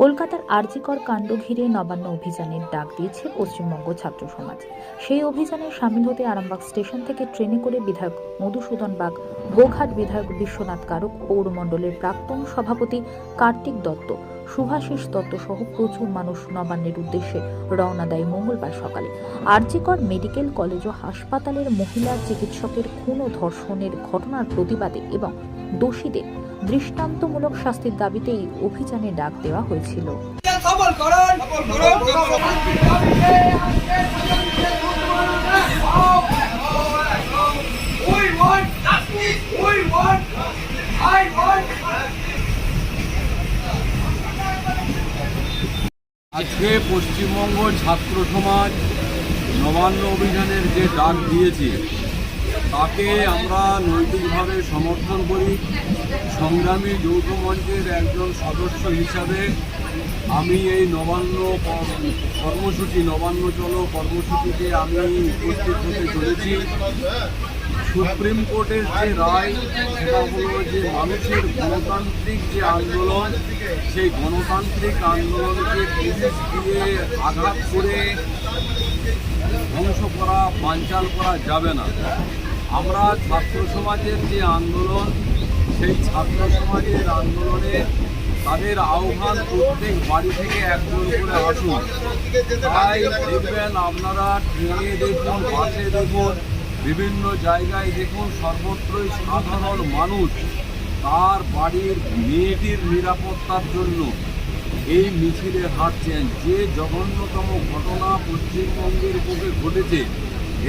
কলকাতার আরজিকর কাণ্ড ঘিরে নবান্ন অভিযানের ডাক দিয়েছে পশ্চিমবঙ্গ ছাত্র সমাজ। সেই অভিযানে সামিল হতে আরামবাগ স্টেশন থেকে ট্রেনে করে বিধায়ক মধুসূদন বাগ গোঘাট বিধায়ক বিশ্বনাথ কারক পৌরমণ্ডলের প্রাক্তন সভাপতি কার্তিক দত্ত শুভাশিস দত্ত সহ প্রচুর মানুষ নবান্নের উদ্দেশ্যে রওনা দেয় মঙ্গলবার সকালে। আরজিকর মেডিকেল কলেজ ও হাসপাতালের মহিলা চিকিৎসকের খুন ও ধর্ষণের ঘটনার প্রতিবাদে এবং দোষীদের দৃষ্টান্তমূলক শাস্তির দাবিতে এই অভিযানে ডাক দেওয়া হয়েছিল. আজকে পশ্চিমবঙ্গ ছাত্র সমাজ নবান্ন অভিযানের যে ডাক দিয়েছে তাকে আমরা নৈতিকভাবে সমর্থন করি। সংগ্রামী যৌথ মঞ্চের একজন সদস্য হিসাবে আমি এই নবান্ন কর্মসূচি, নবান্ন চলো কর্মসূচিতে আমি উপস্থিত হতে চলেছি। সুপ্রিম কোর্টের যে রায়, সেটা হলো যে মানুষের গণতান্ত্রিক যে আন্দোলন, সেই গণতান্ত্রিক আন্দোলনকে পুলিশ দিয়ে আঘাত করে ধ্বংস করা, বানচাল করা যাবে না। আমরা ছাত্র সমাজের যে আন্দোলন, সেই ছাত্র সমাজের আন্দোলনে তাদের আহ্বান প্রত্যেক বাড়ি থেকে একজন করে আসুন। তাই দেখবেন আপনারা ট্রেনে দেখুন, বাসে দেখুন, বিভিন্ন জায়গায় দেখুন, সর্বত্রই সাধারণ মানুষ তার বাড়ির মেয়েটির নিরাপত্তার জন্য এই মিছিলে হাঁটছেন। যে জঘন্যতম ঘটনা পশ্চিমবঙ্গের বুকে ঘটেছে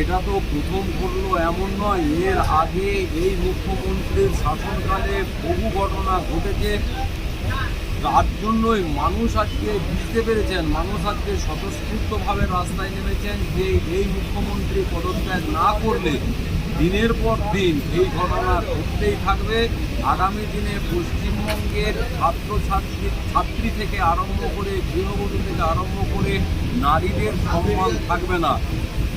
এটা তো প্রথম ঘটলো এমন নয়, এর আগে এই মুখ্যমন্ত্রীর শাসনকালে বহু ঘটনা ঘটেছে। তার জন্যই মানুষ আজকে বুঝতে পেরেছেন, মানুষ আজকে স্বতঃস্ফূর্তভাবে রাস্তায় নেমেছেন যে এই মুখ্যমন্ত্রী পদত্যাগ না করলে দিনের পর দিন এই ঘটনা ঘটতেই থাকবে। আগামী দিনে পশ্চিমবঙ্গের ছাত্রছাত্রী, ছাত্রী থেকে আরম্ভ করে গৃহবধূ থেকে আরম্ভ করে নারীদের সম্মান থাকবে না।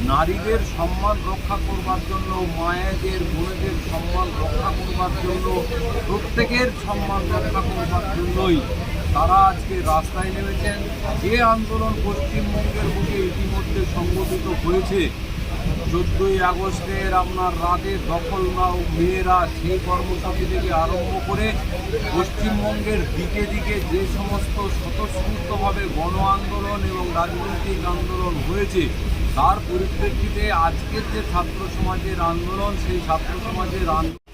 নারীদের সম্মান রক্ষা করবার জন্য, মায়েদের, বোনেদের সম্মান রক্ষা করবার জন্য, প্রত্যেকের সম্মান রক্ষা করবার জন্যই তারা আজকে রাস্তায় নেমেছেন। যে আন্দোলন পশ্চিমবঙ্গের বুকে ইতিমধ্যে সংগঠিত হয়েছে চোদ্দোই আগস্টের আপনার রাতে দখল নাও মেয়েরা সেই কর্মসূচি থেকে আরম্ভ করে পশ্চিমবঙ্গের দিকে দিকে যে সমস্ত স্বতঃস্ফূর্তভাবে গণ আন্দোলন এবং রাজনৈতিক আন্দোলন হয়েছে তার পরিপ্রেক্ষিতে আজকের যে ছাত্র সমাজের আন্দোলন সেই ছাত্র সমাজের আন্দোলন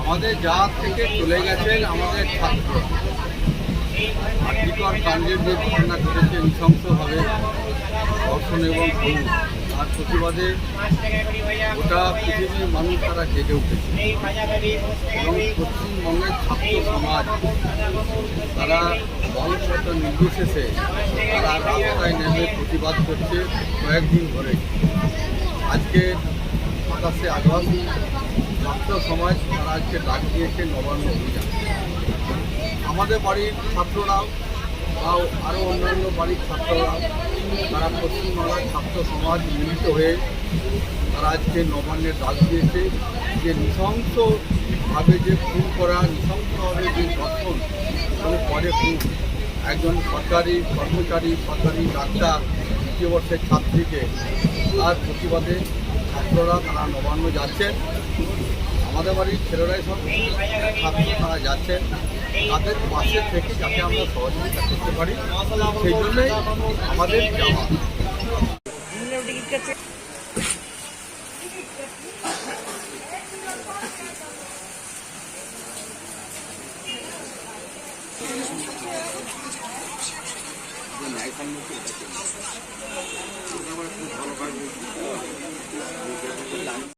আমাদের জাহাজ থেকে চলে গেছেন আমাদের ছাত্র। কাণ্ডের যে ঘটনা ঘটেছে, নৃশংসভাবে ধর্ষণ এবং তার প্রতিবাদে গোটা পৃথিবীর মানুষ তারা জেগে উঠেছে। এবং পশ্চিমবঙ্গের ছাত্র সমাজ, তারা বংশগত নির্বিশেষে তারা রাস্তায় নেমে প্রতিবাদ করছে কয়েকদিন ধরে। আজকে সাতাশে আগস্ট ছাত্র সমাজ তারা আজকে ডাক দিয়েছে নবান্ন অভিযান। আমাদের বাড়ির ছাত্ররাও বা আরও অন্যান্য বাড়ির ছাত্ররা, তারা পশ্চিমবাংলার ছাত্র সমাজ মিলিত হয়ে তারা আজকে নবান্নের ডাক দিয়েছে যে নৃশংসভাবে যে খুন করা, নৃশংসভাবে যে দর্শন এবং পরে খুন। একজন সরকারি কর্মচারী, সরকারি ডাক্তার, দ্বিতীয় বর্ষের ছাত্রীকে তার প্রতিবাদে ছাত্ররা তারা নবান্ন যাচ্ছেন আমাদের বাড়ির ছেলেরাই সব ছাত্র তারা যাচ্ছেন তাদের পাশে থেকে যাতে আমরা সহযোগিতা করতে পারি, সেই জন্যই আমাদের যাওয়া। খুব ভালো